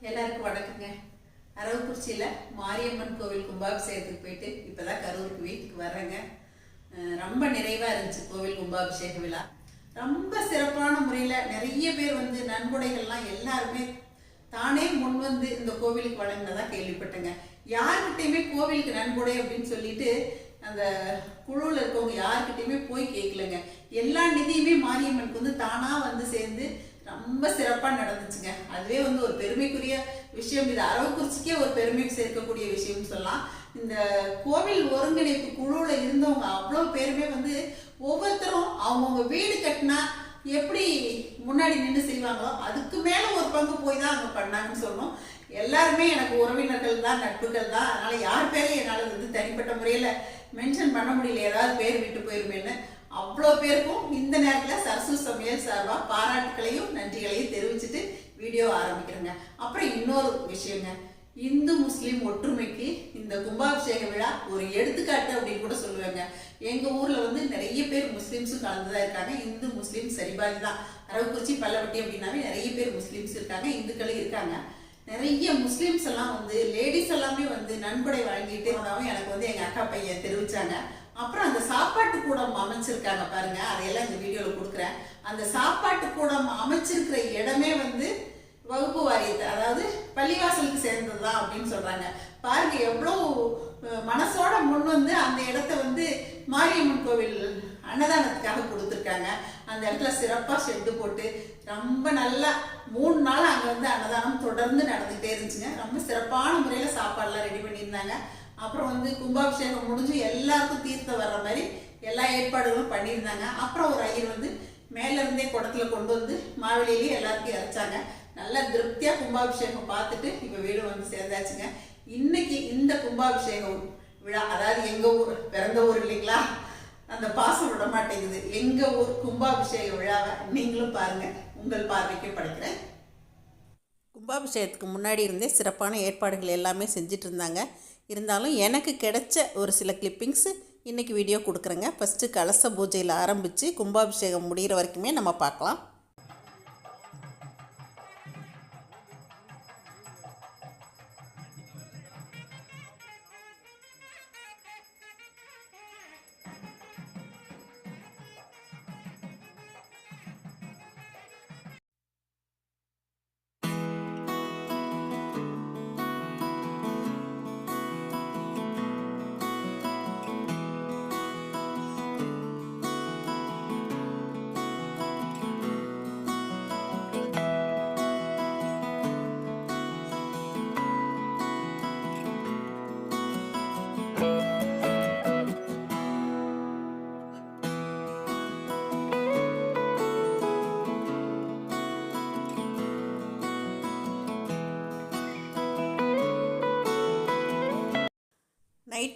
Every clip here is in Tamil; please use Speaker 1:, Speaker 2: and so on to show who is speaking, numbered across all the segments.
Speaker 1: எல்லாருக்கும் வணக்கங்க. அரவக்குறிச்சியில் மாரியம்மன் கோவில் கும்பாபிஷேகத்துக்கு போயிட்டு இப்போதான் கரூருக்கு வீட்டுக்கு வர்றேங்க. ரொம்ப நிறைவாக இருந்துச்சு கோவில் கும்பாபிஷேக விழா. ரொம்ப சிறப்பான முறையில் நிறைய பேர் வந்து நன்கொடைகள்லாம் எல்லாருமே தானே முன் வந்து இந்த கோவிலுக்கு வழங்கினதான் கேள்விப்பட்டேங்க. யார்கிட்டையுமே கோவிலுக்கு நன்கொடை அப்படின்னு சொல்லிட்டு அந்த குழுவில் இருக்கவங்க யார்கிட்டையுமே போய் கேட்கலங்க எல்லா நிதியுமே மாரியம்மனுக்கு வந்து தானாக வந்து சேர்ந்து ரொம்ப சிறப்பாக நடந்துச்சுங்க. அதுவே வந்து ஒரு பெருமைக்குரிய விஷயம். இது அரவக்குறிச்சிக்கே ஒரு பெருமை சேர்க்கக்கூடிய விஷயம்னு சொல்லலாம். இந்த கோவில் ஒருங்கிணைப்பு குழுவில் இருந்தவங்க அவ்வளோ பேருமே வந்து ஒவ்வொருத்தரும் அவங்கவுங்க வீடு கட்டினா எப்படி முன்னாடி நின்று செய்வாங்களோ அதுக்கு மேலே ஒரு பங்கு போய் தான் அங்கே பண்ணாங்கன்னு சொல்லணும். எல்லாருமே எனக்கு உறவினர்கள் தான் நட்புகள் தான். அதனால் யார் பேரையும் என்னால் வந்து தனிப்பட்ட முறையில் மென்ஷன் பண்ண முடியல. ஏதாவது பேர் விட்டு போயிருமேன்னு. அவ்வளோ பேருக்கும் இந்த நேரத்தில் சரசு சமையல் சார்பாக பாராட்டுகளையும் நன்றிகளையும் தெரிவிச்சுட்டு வீடியோ ஆரம்பிக்கிறேங்க. அப்புறம் இன்னொரு விஷயங்க. இந்து முஸ்லீம் ஒற்றுமைக்கு இந்த கும்பாபிஷேக விழா ஒரு எடுத்துக்காட்டு அப்படின்னு கூட சொல்லுவாங்க. எங்க ஊர்ல வந்து நிறைய பேர் முஸ்லீம்ஸும் கலந்துதான் இருக்காங்க. இந்து முஸ்லீம் சரிபாதி தான். அரவக்குறிச்சி பல்லவட்டி அப்படின்னாவே நிறைய பேர் முஸ்லீம்ஸ் இருக்காங்க இந்துக்களும் இருக்காங்க. நிறைய முஸ்லீம்ஸ் எல்லாம் வந்து லேடிஸ் எல்லாமே வந்து நன்கொடை வழங்கிட்டு இருந்தாலும் எனக்கு வந்து எங்க அக்கா பையன் தெரிவிச்சாங்க. அப்புறம் அந்த சாப்பாட்டு கூடம் அமைச்சிருக்காங்க பாருங்க அதையெல்லாம் இந்த வீடியோல கொடுக்குறேன். அந்த சாப்பாட்டு கூடம் அமைச்சிருக்கிற இடமே வந்து வகுப்பு வாரியத்தை அதாவது பள்ளிவாசலுக்கு சேர்ந்ததுதான் அப்படின்னு சொல்றாங்க. பாருங்க எவ்வளோ மனசோட முன் வந்து அந்த இடத்த வந்து மாரியம்மன் கோவில் அன்னதானத்துக்காக கொடுத்துருக்காங்க. அந்த இடத்துல சிறப்பாக ஷெட்டு போட்டு ரொம்ப நல்லா மூணு நாள் அங்கே வந்து அன்னதானம் தொடர்ந்து நடந்துகிட்டே இருந்துச்சுங்க. ரொம்ப சிறப்பான முறையில் சாப்பாடெல்லாம் ரெடி பண்ணியிருந்தாங்க. அப்புறம் வந்து கும்பாபிஷேகம் முடிஞ்சு எல்லாருக்கும் தீர்த்தம் வர்ற மாதிரி எல்லா ஏற்பாடுகளும் பண்ணியிருந்தாங்க. அப்புறம் ஒரு ஐயர் வந்து மேலேருந்தே குடத்துல கொண்டு வந்து மாவிலையிலேயே எல்லாருக்கும் இறைச்சாங்க நல்லா திருப்தியாக கும்பாபிஷேகம் பார்த்துட்டு இப்போ வீடு வந்து சேர்ந்தாச்சுங்க. இன்னைக்கு இந்த கும்பாபிஷேகம் விழா அதாவது எங்கள் ஊர் பிறந்த ஊர் இல்லைங்களா? அந்த பாசம் விட மாட்டேங்குது. எங்கள் ஊர் கும்பாபிஷேக விழாவை நீங்களும் பாருங்கள் உங்கள் பார்வைக்கு படைக்கிறேன்.
Speaker 2: கும்பாபிஷேகத்துக்கு முன்னாடி இருந்தே சிறப்பான ஏற்பாடுகள் எல்லாமே செஞ்சுட்டு இருந்தாங்க. இருந்தாலும் எனக்கு கிடைச்ச ஒரு சில கிளிப்பிங்ஸு இன்றைக்கி வீடியோ கொடுக்குறேங்க. ஃபஸ்ட்டு கலச பூஜையில் ஆரம்பித்து கும்பாபிஷேகம் முடிகிற வரைக்குமே நம்ம பார்க்கலாம்.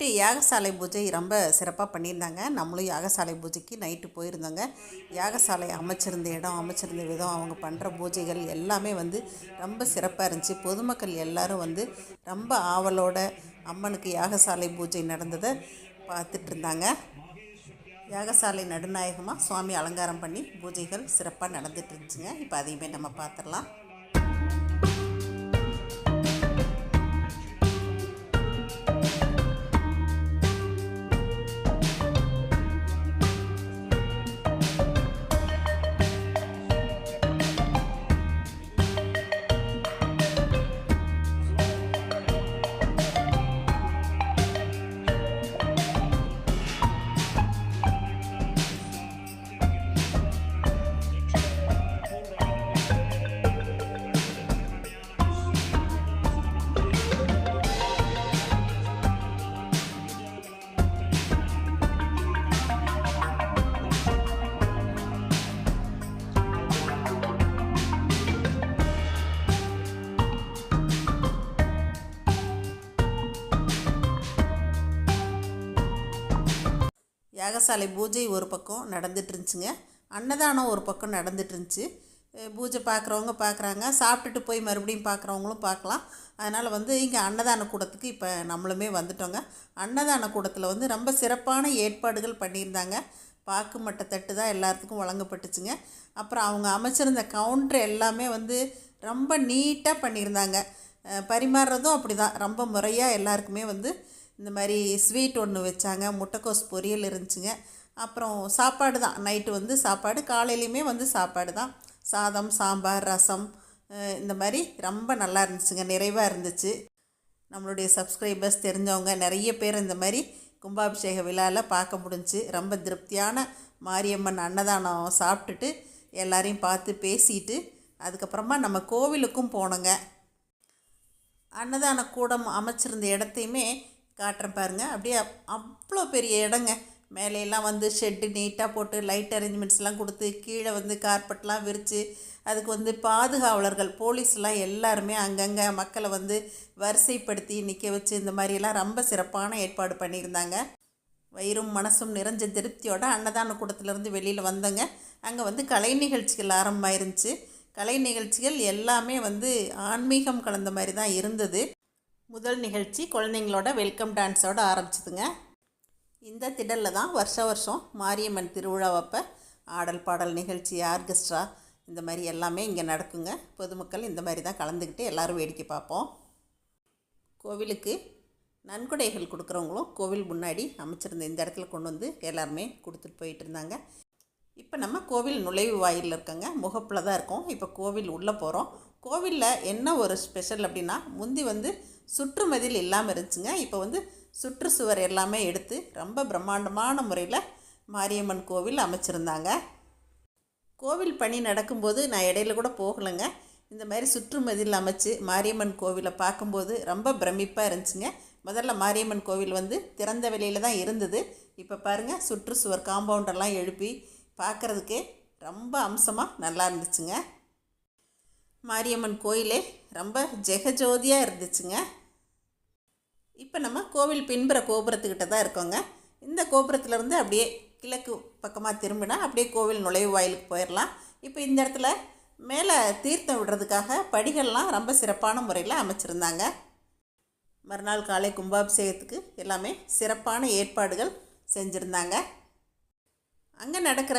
Speaker 2: நைட்டு யாகசாலை பூஜை ரொம்ப சிறப்பாக பண்ணியிருந்தாங்க. நம்மளும் யாகசாலை பூஜைக்கு நைட்டு போயிருந்தோங்க. யாகசாலை அமைச்சிருந்த இடம் அமைச்சிருந்த விதம் அவங்க பண்ணுற பூஜைகள் எல்லாமே வந்து ரொம்ப சிறப்பாக இருந்துச்சு. பொதுமக்கள் எல்லாரும் வந்து ரொம்ப ஆவலோட அம்மனுக்கு யாகசாலை பூஜை நடந்ததை பார்த்துட்டு இருந்தாங்க. யாகசாலை நடுநாயகமாக சுவாமி அலங்காரம் பண்ணி பூஜைகள் சிறப்பாக நடந்துட்டு இருந்துச்சுங்க. இப்போ அதையுமே நம்ம பார்த்துடலாம். யாகசாலை பூஜை ஒரு பக்கம் நடந்துட்டு இருந்துச்சுங்க அன்னதானம் ஒரு பக்கம் நடந்துட்டு இருந்துச்சு பூஜை பார்க்குறவங்க பார்க்குறாங்க. சாப்பிட்டுட்டு போய் மறுபடியும் பார்க்குறவங்களும் பார்க்கலாம். அதனால் வந்து இங்கே அன்னதான கூடத்துக்கு இப்போ நம்மளுமே வந்துட்டோங்க. அன்னதான கூடத்தில் வந்து ரொம்ப சிறப்பான ஏற்பாடுகள் பண்ணியிருந்தாங்க. பாக்கு மட்டை தட்டு தான் எல்லாத்துக்கும் வழங்கப்பட்டுச்சுங்க. அப்புறம் அவங்க அமைச்சிருந்த கவுண்ட்ரு எல்லாமே வந்து
Speaker 1: ரொம்ப நீட்டாக பண்ணியிருந்தாங்க. பரிமாறுறதும் அப்படி தான் ரொம்ப முறையாக எல்லாருக்குமே வந்து இந்த மாதிரி ஸ்வீட் ஒன்று வச்சாங்க. முட்டைக்கோஸ் பொரியல் இருந்துச்சுங்க. அப்புறம் சாப்பாடு தான். நைட்டு வந்து சாப்பாடு காலையிலையுமே வந்து சாப்பாடு தான். சாதம் சாம்பார் ரசம் இந்த மாதிரி ரொம்ப நல்லா இருந்துச்சுங்க. நிறைவாக இருந்துச்சு. நம்மளுடைய சப்ஸ்கிரைபர்ஸ் தெரிஞ்சவங்க நிறைய பேர் இந்த மாதிரி கும்பாபிஷேக விழாவில் பார்க்க முடிஞ்சு ரொம்ப திருப்தியான மாரியம்மன் அன்னதானம் சாப்பிட்டுட்டு எல்லாரையும் பார்த்து பேசிட்டு அதுக்கப்புறமா நம்ம கோவிலுக்கும் போனோங்க. அன்னதான கூடம் அமைச்சிருந்த இடத்தையுமே காட்டுறேன் பாருங்க. அப்படியே அவ்வளோ பெரிய இடங்க. மேலையெல்லாம் வந்து ஷெட்டு நீட்டாக போட்டு லைட் அரேஞ்ச்மெண்ட்ஸ்லாம் கொடுத்து கீழே வந்து கார்பெட்லாம் விரித்து அதுக்கு வந்து பாதுகாவலர்கள் போலீஸ்லாம் எல்லாருமே அங்கங்கே மக்களை வந்து வரிசைப்படுத்தி நிற்க வச்சு இந்த மாதிரியெல்லாம் ரொம்ப சிறப்பான ஏற்பாடு பண்ணியிருந்தாங்க. வயிறும் மனசும் நிறைஞ்ச திருப்தியோட அன்னதான கூடத்துலேருந்து வெளியில் வந்தங்க. அங்கே வந்து கலை நிகழ்ச்சிகள் ஆரம்பமாயிருந்துச்சு. கலை நிகழ்ச்சிகள் எல்லாமே வந்து ஆன்மீகம் கலந்த மாதிரி தான் இருந்தது. முதல் நிகழ்ச்சி குழந்தைங்களோட வெல்கம் டான்ஸோட ஆரம்பிச்சதுங்க. இந்த திடலில் தான் வருஷ வருஷம் மாரியம்மன் திருவிழாவப்போ ஆடல் பாடல் நிகழ்ச்சி ஆர்கெஸ்ட்ரா இந்த மாதிரி எல்லாமே இங்கே நடக்குங்க. பொதுமக்கள் இந்த மாதிரி தான் கலந்துக்கிட்டு எல்லாரும் வேடிக்கை பார்ப்போம். கோவிலுக்கு நன்கொடைகள் கொடுக்குறவங்களும் கோவில் முன்னாடி அமைச்சிருந்த இந்த இடத்துல கொண்டு வந்து எல்லாருமே கொடுத்துட்டு போயிட்டு இருந்தாங்க. இப்போ நம்ம கோவில் நுழைவு வாயிலில் இருக்கங்க முகப்பில் தான் இருக்கோம். இப்போ கோவில் உள்ளே போகிறோம் கோவிலில் என்ன ஒரு ஸ்பெஷல் அப்படின்னா முந்தி வந்து சுற்றுமதில் இல்லாமல் இருந்துச்சுங்க. இப்போ வந்து சுற்றுச்சுவர் எல்லாமே எடுத்து ரொம்ப பிரம்மாண்டமான முறையில் மாரியம்மன் கோவில் அமைச்சிருந்தாங்க. கோவில் பணி நடக்கும்போது நான் இடையில கூட போகலைங்க. இந்த மாதிரி சுற்றுமதில் அமைச்சு மாரியம்மன் கோவிலை பார்க்கும்போது ரொம்ப பிரமிப்பாக இருந்துச்சுங்க. முதல்ல மாரியம்மன் கோவில் வந்து திறந்த வெளியில் தான் இருந்தது. இப்போ பாருங்கள் சுற்றுச்சுவர் காம்பவுண்டெல்லாம் எழுப்பி பார்க்குறதுக்கு ரொம்ப அம்சமாக நல்லா இருந்துச்சுங்க. மாரியம்மன் கோயிலே ரொம்ப ஜெகஜோதியாக இருந்துச்சுங்க. இப்போ நம்ம கோவில் பின்புற கோபுரத்துக்கிட்ட தான் இருக்கோங்க. இந்த கோபுரத்துலேருந்து அப்படியே கிழக்கு பக்கமாக திரும்பினா அப்படியே கோவில் நுழைவு வாயிலுக்கு போயிடலாம் இப்போ இந்த இடத்துல மேலே தீர்த்தம் விடுறதுக்காக படிகள்லாம் ரொம்ப சிறப்பான முறையில் அமைச்சிருந்தாங்க. மறுநாள் காலை கும்பாபிஷேகத்துக்கு எல்லாமே சிறப்பான ஏற்பாடுகள் செஞ்சுருந்தாங்க. அங்கே நடக்கிற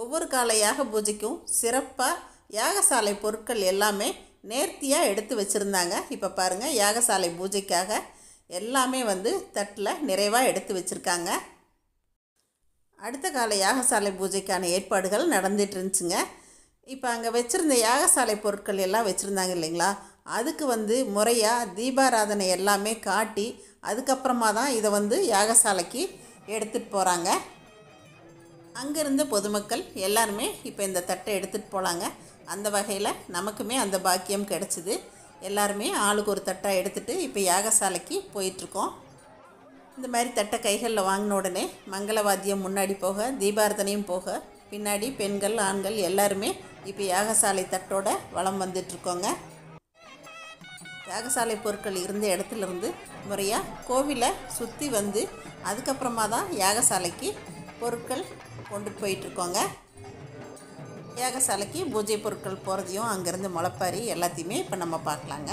Speaker 1: ஒவ்வொரு கால யாக பூஜைக்கும் சிறப்பாக யாகசாலை பொருட்கள் எல்லாமே நேர்த்தியாக எடுத்து வச்சுருந்தாங்க. இப்போ பாருங்கள் யாகசாலை பூஜைக்காக எல்லாமே வந்து தட்டில் நிறைவாக எடுத்து வச்சுருக்காங்க. அடுத்த கால யாகசாலை பூஜைக்கான ஏற்பாடுகள் நடந்துட்டு இருந்துச்சுங்க. இப்போ அங்கே வச்சுருந்த யாகசாலை பொருட்கள் எல்லாம் வச்சுருந்தாங்க இல்லைங்களா? அதுக்கு வந்து முறையாக தீபாராதனை எல்லாமே காட்டி அதுக்கப்புறமா தான் இதை வந்து யாகசாலைக்கு எடுத்துகிட்டு போகிறாங்க அங்கேருந்த பொதுமக்கள் எல்லாருமே இப்போ இந்த தட்டை எடுத்துகிட்டு போகலாங்க அந்த வகையில் நமக்குமே அந்த பாக்கியம் கிடச்சிது. எல்லாருமே ஆளுக்கு ஒரு தட்டை எடுத்துகிட்டு இப்போ யாகசாலைக்கு போயிட்டுருக்கோம். இந்த மாதிரி தட்டை கைகளில் வாங்கின உடனே மங்களவாத்தியம் முன்னாடி போக தீபாரதனையும் போக பின்னாடி பெண்கள் ஆண்கள் எல்லாருமே இப்போ யாகசாலை தட்டோட வளம் வந்துட்டுருக்கோங்க. யாகசாலை பொருட்கள் இருந்த இடத்துல இருந்து முறையாக கோவிலை சுற்றி வந்து அதுக்கப்புறமா தான் யாகசாலைக்கு பொருட்கள் கொண்டு போயிட்டுருக்கோங்க. யாகசாலைக்கு பூஜை பொருட்கள் போகிறதையும் அங்கேருந்து முளைப்பாரி எல்லாத்தையுமே இப்போ நம்ம பார்க்கலாங்க.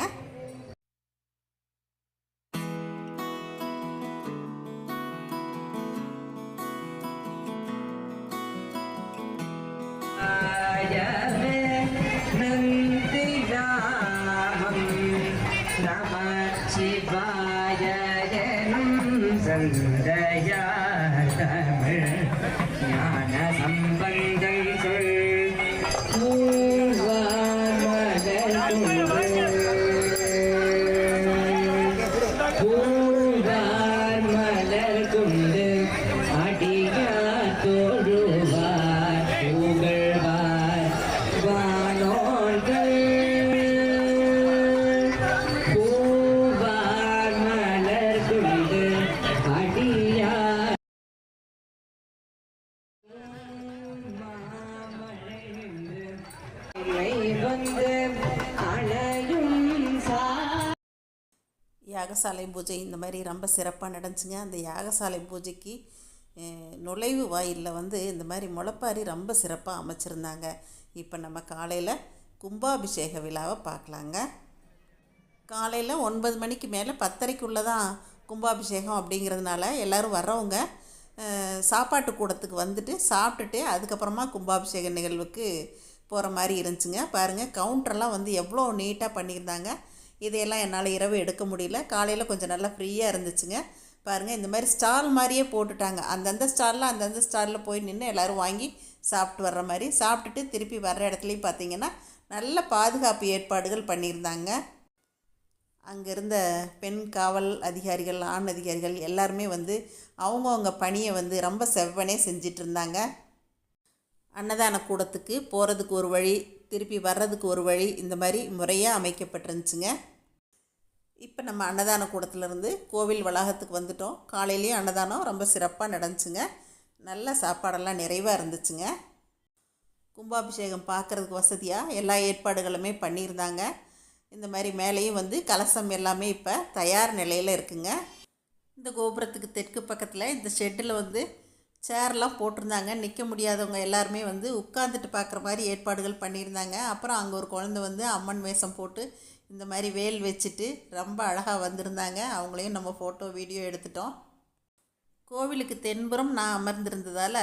Speaker 1: யாகசாலை பூஜை இந்த மாதிரி ரொம்ப சிறப்பாக நடந்துச்சுங்க. அந்த யாகசாலை பூஜைக்கு நுழைவு வாயிலில் வந்து இந்த மாதிரி முளைப்பாரி ரொம்ப சிறப்பாக அமைச்சிருந்தாங்க. இப்போ நம்ம காலையில் கும்பாபிஷேக விழாவை பார்க்கலாங்க காலையில் ஒன்பது மணிக்கு மேலே பத்தரைக்குள்ளே தான் கும்பாபிஷேகம் அப்படிங்கிறதுனால எல்லோரும் வர்றவங்க சாப்பாட்டு கூடத்துக்கு வந்துட்டு சாப்பிட்டுட்டு அதுக்கப்புறமா கும்பாபிஷேக நிகழ்வுக்கு போகிற மாதிரி இருந்துச்சுங்க. பாருங்கள் கவுண்டரெல்லாம் வந்து எவ்வளோ நீட்டாக பண்ணியிருந்தாங்க. இதையெல்லாம் என்னால் இரவு எடுக்க முடியல. காலையில் கொஞ்சம் நல்லா ஃப்ரீயாக இருந்துச்சுங்க. பாருங்கள் இந்த மாதிரி ஸ்டால் மாதிரியே போட்டுட்டாங்க. அந்தந்த ஸ்டாலில் அந்தந்த ஸ்டாலில் போய் நின்று எல்லோரும் வாங்கி சாப்பிட்டு வர்ற மாதிரி சாப்பிட்டுட்டு திருப்பி வர்ற இடத்துலையும் பார்த்திங்கன்னா நல்ல பாதுகாப்பு ஏற்பாடுகள் பண்ணியிருந்தாங்க. அங்கே இருந்த பெண் காவல் அதிகாரிகள் ஆண் அதிகாரிகள் எல்லாருமே வந்து அவங்கவுங்க பணியை வந்து ரொம்ப செவ்வனே செஞ்சிட்ருந்தாங்க அன்னதான கூடத்துக்கு போகிறதுக்கு ஒரு வழி திருப்பி வர்றதுக்கு ஒரு வழி இந்த மாதிரி முறையாக அமைக்கப்பட்டிருந்துச்சுங்க. இப்போ நம்ம அன்னதான கூடத்துலேருந்து கோவில் வளாகத்துக்கு வந்துட்டோம். காலையிலேயும் அன்னதானம் ரொம்ப சிறப்பாக நடந்துச்சுங்க. நல்ல சாப்பாடெல்லாம் நிறைவாக இருந்துச்சுங்க. கும்பாபிஷேகம் பார்க்குறதுக்கு வசதியாக எல்லா ஏற்பாடுகளுமே பண்ணியிருந்தாங்க. இந்த மாதிரி மேலேயும் வந்து கலசம் எல்லாமே இப்போ தயார் நிலையில் இருக்குங்க. இந்த கோபுரத்துக்கு தெற்கு பக்கத்தில் இந்த ஷெட்டில் வந்து சேர்லாம் போட்டிருந்தாங்க. நிற்க முடியாதவங்க எல்லாருமே வந்து உட்காந்துட்டு பார்க்குற மாதிரி ஏற்பாடுகள் பண்ணியிருந்தாங்க. அப்புறம் அங்கே ஒரு குழந்தை வந்து அம்மன் வேஷம் போட்டு இந்த மாதிரி வேல் வச்சுட்டு ரொம்ப அழகாக வந்திருந்தாங்க. அவங்களையும் நம்ம ஃபோட்டோ வீடியோ எடுத்துட்டோம். கோவிலுக்கு தென்புறம் நான் அமர்ந்திருந்ததால்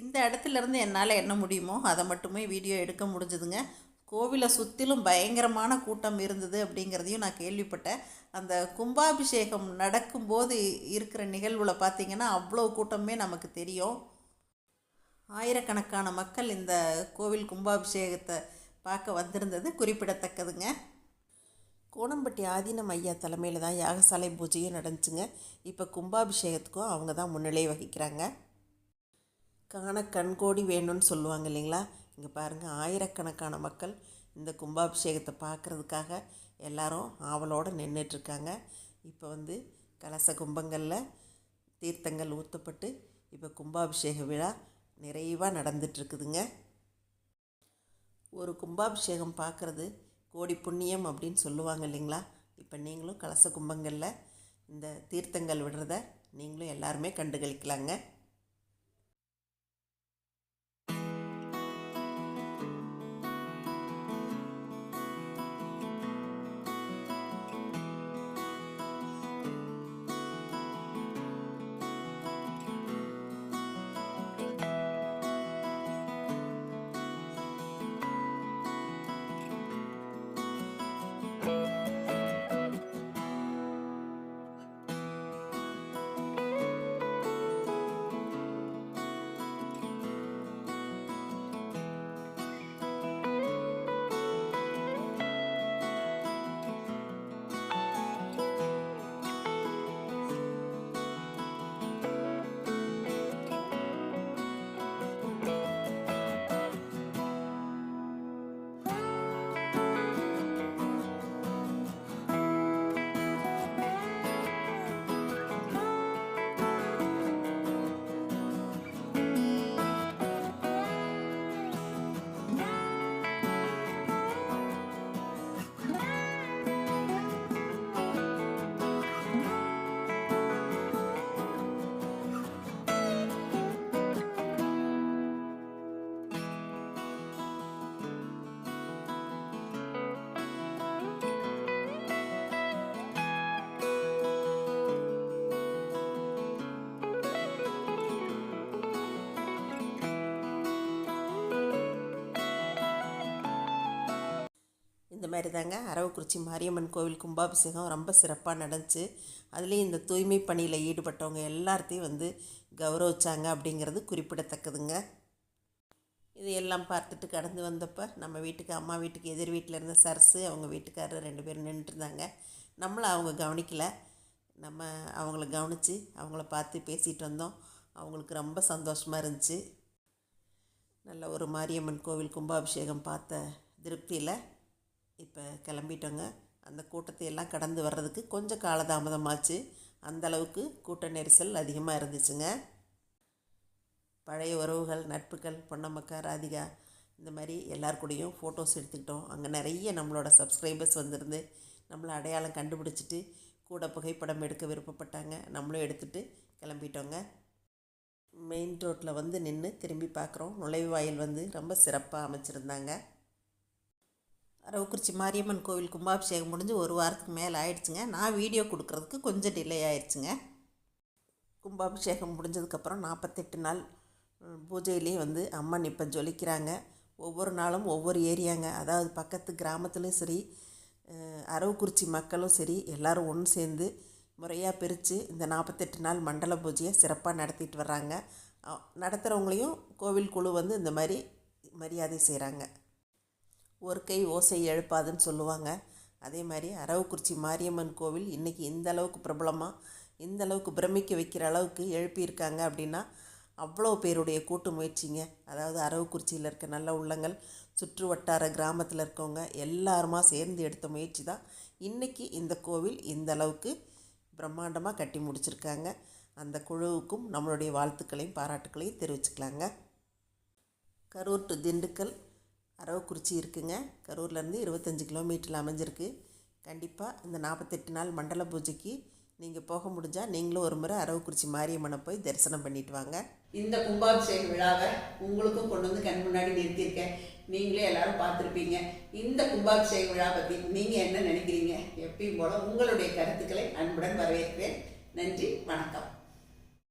Speaker 1: இந்த இடத்துல இருந்து என்னால் என்ன முடியுமோ அதை மட்டுமே வீடியோ எடுக்க முடிஞ்சுதுங்க. கோவிலை சுற்றிலும் பயங்கரமான கூட்டம் இருந்தது அப்படிங்கிறதையும் நான் கேள்விப்பட்டேன். அந்த கும்பாபிஷேகம் நடக்கும்போது இருக்கிற நிகழ்வில் பார்த்திங்கன்னா அவ்வளோ கூட்டமே நமக்கு தெரியும். ஆயிரக்கணக்கான மக்கள் இந்த கோவில் கும்பாபிஷேகத்தை பார்க்க வந்திருந்தது. குறிப்பிடத்தக்கதுங்க. கோணம்பட்டி ஆதீனம் ஐயா தலைமையில் தான் யாகசாலை பூஜையும் நடந்துச்சுங்க. இப்போ கும்பாபிஷேகத்துக்கும் அவங்க தான் முன்னிலை வகிக்கிறாங்க. காண கண்கோடி வேணும்னு சொல்லுவாங்க இல்லைங்களா? இங்கே பாருங்கள் ஆயிரக்கணக்கான மக்கள் இந்த கும்பாபிஷேகத்தை பார்க்குறதுக்காக எல்லாரும் ஆவலோடு நின்றுட்டுருக்காங்க இப்போ வந்து கலச கும்பங்களில் தீர்த்தங்கள் ஊற்றப்பட்டு இப்போ கும்பாபிஷேக விழா நிறைவாக நடந்துட்டுருக்குதுங்க ஒரு கும்பாபிஷேகம் பார்க்குறது கோடி புண்ணியம் அப்படின்னு சொல்லுவாங்க இல்லைங்களா? இப்போ நீங்களும் கலச கும்பங்களில் இந்த தீர்த்தங்கள் விடுறத நீங்களும் எல்லாருமே கண்டுகளிக்கலாங்க. மாதிரி தாங்க அரவக்குறிச்சி மாரியம்மன் கோவில் கும்பாபிஷேகம் ரொம்ப சிறப்பாக நடந்துச்சு. அதுலேயும் இந்த தூய்மை பணியில் ஈடுபட்டவங்க எல்லாத்தையும் வந்து கௌரவிச்சாங்க அப்படிங்கிறது குறிப்பிடத்தக்கதுங்க. இது எல்லாம் பார்த்துட்டு கடந்து வந்தப்போ நம்ம வீட்டுக்கு அம்மா வீட்டுக்கு எதிர் வீட்டில் இருந்த சரசு அவங்க வீட்டுக்காரர் ரெண்டு பேரும் நின்றுருந்தாங்க நம்மளை அவங்க கவனிக்கலை. நம்ம அவங்கள கவனித்து அவங்கள பார்த்து பேசிகிட்டு வந்தோம். அவங்களுக்கு ரொம்ப சந்தோஷமாக இருந்துச்சு. நல்ல ஒரு மாரியம்மன் கோவில் கும்பாபிஷேகம் பார்த்த திருப்தியில் இப்போ கிளம்பிட்டோங்க. அந்த கூட்டத்தை எல்லாம் கடந்து வர்றதுக்கு கொஞ்சம் காலதாமதமாச்சு. அந்த அளவுக்கு கூட்ட நெரிசல் அதிகமாக இருந்துச்சுங்க. பழைய உறவுகள் நட்புகள் பொன்னமக்கா ராதிகா இந்த மாதிரி எல்லார் கூடயும் ஃபோட்டோஸ் எடுத்துக்கிட்டோம். அங்கே நிறைய நம்மளோட சப்ஸ்கிரைபர்ஸ் வந்திருந்து நம்மளை அடையாளம் கண்டுபிடிச்சிட்டு கூட புகைப்படம் எடுக்க விருப்பப்பட்டாங்க. நம்மளும் எடுத்துகிட்டு கிளம்பிட்டோங்க. மெயின் ரோட்டில் வந்து நின்று திரும்பி பார்க்குறோம். நுழைவாயில் வந்து ரொம்ப சிறப்பாக அமைச்சிருந்தாங்க. அரவக்குறிச்சி மாரியம்மன் கோவில் கும்பாபிஷேகம் முடிஞ்சு ஒரு வாரத்துக்கு மேலே ஆயிடுச்சுங்க. நான் வீடியோ கொடுக்குறதுக்கு கொஞ்சம் டிலே ஆயிடுச்சுங்க கும்பாபிஷேகம் முடிஞ்சதுக்கப்புறம் நாற்பத்தெட்டு நாள் பூஜையிலே பூஜையிலேயே வந்து அம்மன் இப்போ ஜொலிக்கிறாங்க.
Speaker 3: ஒவ்வொரு நாளும் ஒவ்வொரு ஏரியாங்க. அதாவது பக்கத்து கிராமத்துலேயும் சரி அரவக்குறிச்சி மக்களும் சரி எல்லோரும் ஒன்று சேர்ந்து முறையாக பிரித்து இந்த நாற்பத்தெட்டு நாள் மண்டல பூஜையை சிறப்பாக நடத்திட்டு வர்றாங்க. நடத்துகிறவங்களையும் கோவில் குழு வந்து இந்த மாதிரி மரியாதை செய்கிறாங்க ஒரு கை ஓசை எழுப்பாதுன்னு சொல்லுவாங்க. அதே மாதிரி அரவக்குறிச்சி மாரியம்மன் கோவில் இன்றைக்கி இந்த அளவுக்கு பிரபலமாக இந்த அளவுக்கு பிரமிக்க வைக்கிற அளவுக்கு எழுப்பியிருக்காங்க அப்படின்னா அவ்வளோ பேருடைய கூட்டு முயற்சிங்க. அதாவது அரவக்குறிச்சியில் இருக்க நல்ல உள்ளங்கள் சுற்று வட்டார கிராமத்தில் இருக்கவங்க எல்லாருமா சேர்ந்து எடுத்த முயற்சி தான் இன்றைக்கி இந்த கோவில் இந்த அளவுக்கு பிரம்மாண்டமாக கட்டி முடிச்சிருக்காங்க. அந்த குழுவுக்கும் நம்மளுடைய வாழ்த்துக்களையும் பாராட்டுக்களையும் தெரிவிச்சுக்கலாங்க. கரூர் டு திண்டுக்கல் அரவக்குறிச்சி இருக்குங்க. கரூர்லேருந்து இருபத்தஞ்சி கிலோமீட்டரில் அமைஞ்சிருக்கு. கண்டிப்பாக இந்த நாற்பத்தெட்டு நாள் மண்டல பூஜைக்கு நீங்கள் போக முடிஞ்சால் நீங்களும் ஒரு முறை அரவக்குறிச்சி மாரியம்மனை போய் தரிசனம் பண்ணிட்டு வாங்க.
Speaker 1: இந்த கும்பாபிஷேக விழாவை உங்களுக்கும் கொண்டு வந்து கண் முன்னாடி நிறுத்தியிருக்கேன். நீங்களே எல்லாரும் பார்த்துருப்பீங்க. இந்த கும்பாபிஷேக விழா பற்றி நீங்கள் என்ன நினைக்கிறீங்க? எப்பயும் போல உங்களுடைய கருத்துக்களை அன்புடன் வரவேற்கிறேன். நன்றி வணக்கம்.